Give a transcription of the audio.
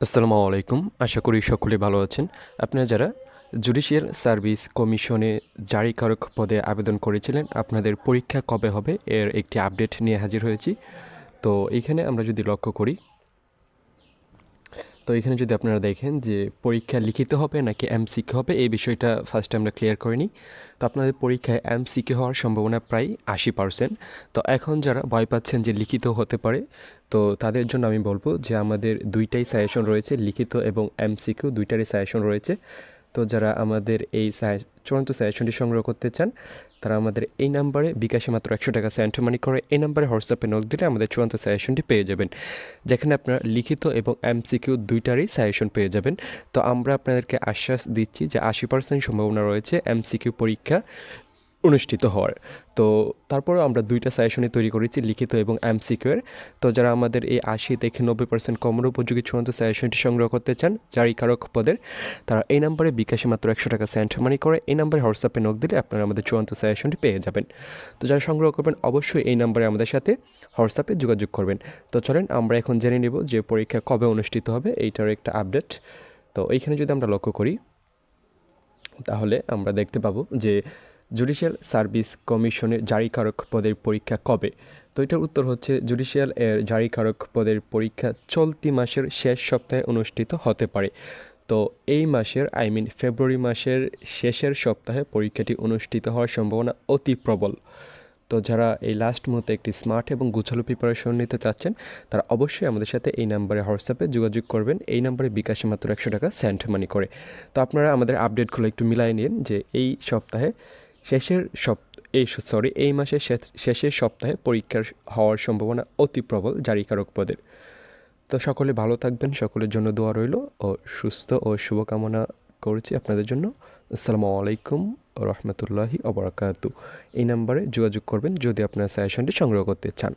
আসসালামু আলাইকুম। আশা করি সকলে ভালো আছেন। আপনারা যারা জুডিশিয়াল সার্ভিস কমিশনে জারিকারক পদে আবেদন করেছিলেন, আপনাদের পরীক্ষা কবে হবে এর একটি আপডেট নিয়ে হাজির হয়েছি। তো এখানে আমরা যদি লক্ষ্য করি তো এখানে যদি আপনারা দেখেন যে পরীক্ষা লিখিত হবে নাকি এমসিকে হবে, এই বিষয়টা ফার্স্টে আমরা ক্লিয়ার করে নিই। তো আপনাদের পরীক্ষায় এমসিকে হওয়ার সম্ভাবনা প্রায় আশি পার্সেন্ট তো এখন যারা ভয় পাচ্ছেন যে লিখিত হতে পারে, তো তাদের জন্য আমি বলব যে আমাদের দুইটাই সাজেশন রয়েছে, লিখিত এবং এমসিকিউ, দুইটারই সাজেশন রয়েছে। তো যারা আমাদের এই চূড়ান্ত সাজেশনটি সংগ্রহ করতে চান, তারা আমাদের এই নাম্বারে বিকাশে মাত্র একশো টাকা সেন্ট মানি করে এই নাম্বারে হোয়াটসঅ্যাপে নোট দিলে আমাদের চূড়ান্ত সাজেশনটি পেয়ে যাবেন। যেখানে আপনারা লিখিত এবং এমসিকিউ দুইটারই সাজেশন পেয়ে যাবেন। তো আমরা আপনাদেরকে আশ্বাস দিচ্ছি যে আশি পার্সেন্ট সম্ভাবনা রয়েছে এমসিকিউ পরীক্ষা অনুষ্ঠিত হওয়ার। তো তারপরে আমরা দুইটা সাজেশনে তৈরি করেছি, লিখিত এবং এমসিকিউয়ের তো যারা আমাদের এই আশি থেকে নব্বই পার্সেন্ট কমন উপযোগী চূড়ান্ত সাজেশনটি সংগ্রহ করতে চান জারিকারক পদের, তারা এই নাম্বারে বিকাশে মাত্র একশো টাকা সেন্ট মানি করে এই নাম্বারে হোয়াটসঅ্যাপে নোট দিলে আপনারা আমাদের চূড়ান্ত সাজেশনটি পেয়ে যাবেন। তো যারা সংগ্রহ করবেন, অবশ্যই এই নাম্বারে আমাদের সাথে হোয়াটসঅ্যাপে যোগাযোগ করবেন। তো চলেন, আমরা এখন জেনে নেব যে পরীক্ষা কবে অনুষ্ঠিত হবে, এইটার একটা আপডেট তো এইখানে যদি আমরা লক্ষ্য করি, তাহলে আমরা দেখতে পাবো যে জুডিশিয়াল সার্ভিস কমিশনের জারিকারক পদের পরীক্ষা কবে? তো এটার উত্তর হচ্ছে জুডিশিয়াল এর জারিকারক পদের পরীক্ষা চলতি মাসের শেষ সপ্তাহে অনুষ্ঠিত হতে পারে। তো এই মাসের, আই মিন ফেব্রুয়ারি মাসের শেষের সপ্তাহে পরীক্ষাটি অনুষ্ঠিত হওয়ার সম্ভাবনা অতি প্রবল। তো যারা এই লাস্ট মুহূর্তে একটি স্মার্ট এবং গুছালো প্রিপারেশন নিতে চাচ্ছেন, তারা অবশ্যই আমাদের সাথে এই নাম্বারে হোয়াটসঅ্যাপে যোগাযোগ করবেন। এই নাম্বারে বিকাশে মাত্র একশো টাকা সেন্ট মানি করে। তো আপনারা আমাদের আপডেটগুলো একটু মিলাই নিন যে এই সপ্তাহে শেষের সপ, এই সরি এই মাসের শেষ- শেষের সপ্তাহে পরীক্ষার হওয়ার সম্ভাবনা অতি প্রবল জারিকারক পদের তো সকলে ভালো থাকবেন, সকলের জন্য দোয়া রইল ও সুস্থ ও শুভকামনা করছি আপনাদের জন্য। আসসালামু আলাইকুম রহমতুল্লাহি অবরাকাতু এই নাম্বারে যোগাযোগ করবেন যদি আপনার সাজেশনটি সংগ্রহ করতে চান।